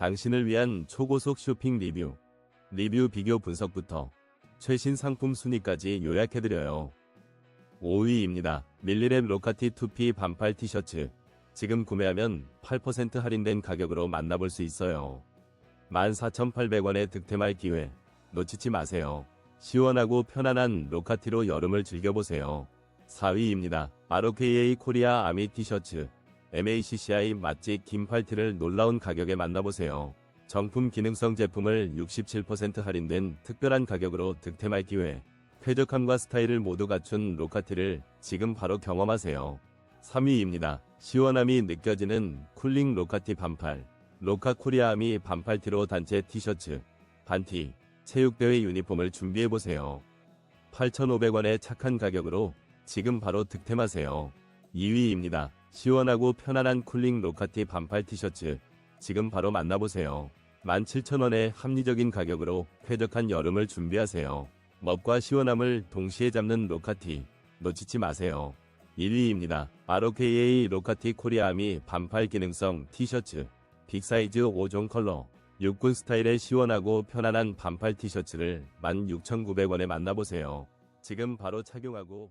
당신을 위한 초고속 쇼핑 리뷰. 리뷰 비교 분석부터 최신 상품 순위까지 요약해드려요. 5위입니다. 밀리랩 로카티 2P 반팔 티셔츠. 지금 구매하면 8% 할인된 가격으로 만나볼 수 있어요. 14,800원의 득템할 기회. 놓치지 마세요. 시원하고 편안한 로카티로 여름을 즐겨보세요. 4위입니다. ROKA 코리아 아미 티셔츠. MACCI 맛집 긴팔티를 놀라운 가격에 만나보세요. 정품 기능성 제품을 67% 할인된 특별한 가격으로 득템할 기회. 쾌적함과 스타일을 모두 갖춘 로카티를 지금 바로 경험하세요. 3위입니다. 시원함이 느껴지는 쿨링 로카티 반팔. 로카 코리아함이 반팔티로 단체 티셔츠, 반티, 체육대회 유니폼을 준비해보세요. 8,500원의 착한 가격으로 지금 바로 득템하세요. 2위입니다. 시원하고 편안한 쿨링 로카티 반팔 티셔츠. 지금 바로 만나보세요. 17,000원의 합리적인 가격으로 쾌적한 여름을 준비하세요. 멋과 시원함을 동시에 잡는 로카티. 놓치지 마세요. 1위입니다. ROKA 로카티 코리아미 반팔 기능성 티셔츠. 빅사이즈 5종 컬러. 육군 스타일의 시원하고 편안한 반팔 티셔츠를 16,900원에 만나보세요. 지금 바로 착용하고